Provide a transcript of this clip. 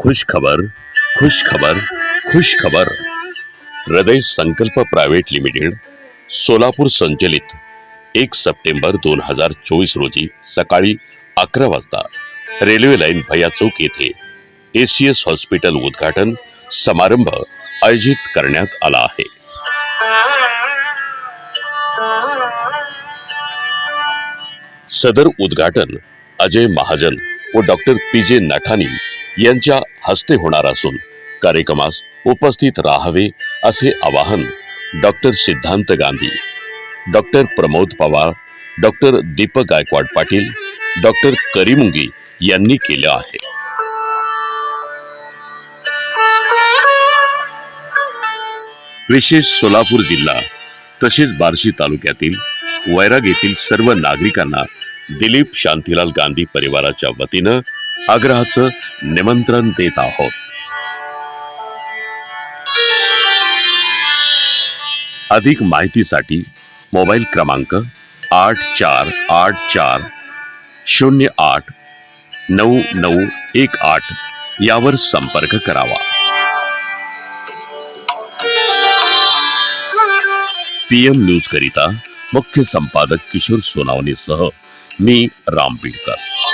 खुश खबर खुश खबर खुश खबर हृदय संकल्प प्रायव्हेट लिमिटेड सोलापूर संचलित एक सप्टेंबर दोन हजार चोवीस रोजी सकाळी अकरा वाजता रेल्वे लाईन भया चौक येथे एसीएस हॉस्पिटल उद्घाटन समारंभ आयोजित करण्यात आला आहे. सदर उद्घाटन अजय महाजन व डॉक्टर पी जे नठानी यांच्या हस्ते होणार असून कार्यक्रमास उपस्थित राहावे असे आवाहन doctor Siddhant Gandhi doctor Pramod Pawar doctor Deepak Gaikwad Patil doctor Karimungi यांनी केले आहे. विशेष सोलापूर जिल्हा तसेच बार्शी तालुक्यातील वैराग येथील सर्व नागरिकांना दिलीप शांतीलाल गांधी परिवाराच्या वतीनं आग्रहाचं निमंत्रण देत आहोत. अधिक माहितीसाठी मोबाईल क्रमांक आठ चार आठ चार शून्य आठ नऊ नऊ एक आठ यावर संपर्क करावा. पीएम न्यूज करिता मुख्य संपादक किशोर सोनावणेसह मी राम पिडकर.